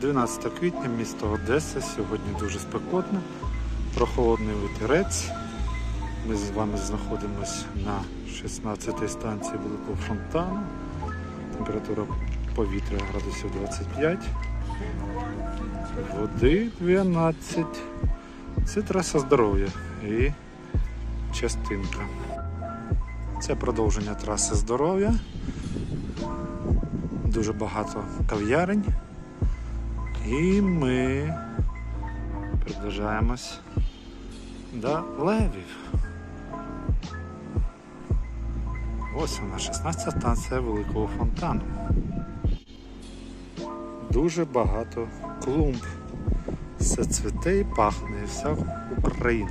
12 квітня, місто Одеса. Сьогодні дуже спекотно, прохолодний вітерець. Ми з вами знаходимося на 16-й станції Великого фонтану. Температура повітря градусів 25, води 12. Це траса здоров'я і частинка. Це продовження траси здоров'я. Дуже багато кав'ярень. І ми приближаємось до левів. Ось вона, 16 станція Великого фонтану. Дуже багато клумб. Все цвіте і пахне, і вся Україна.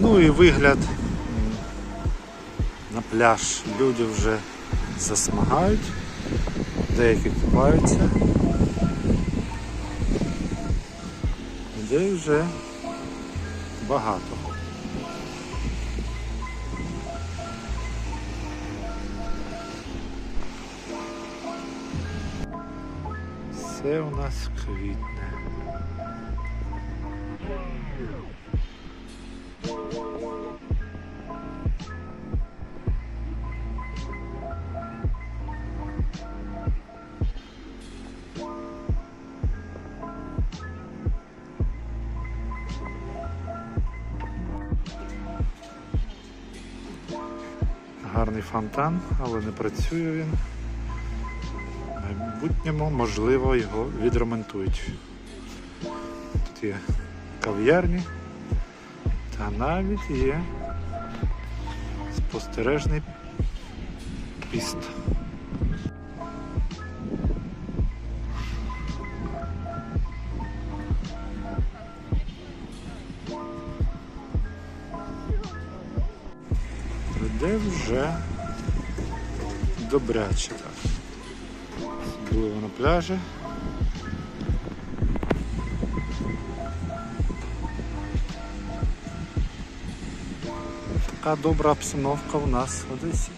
Ну і вигляд на пляж. Люди вже засмагають, деякі купаються. Людей вже багато. Все у нас квітне. Гарний фонтан, але не працює він. В майбутньому, можливо, його відремонтують. Тут є кав'ярні та навіть є спостережний піст. Людей вже добряче так. Особливо на пляжі. Така добра обстановка у нас в Одесі.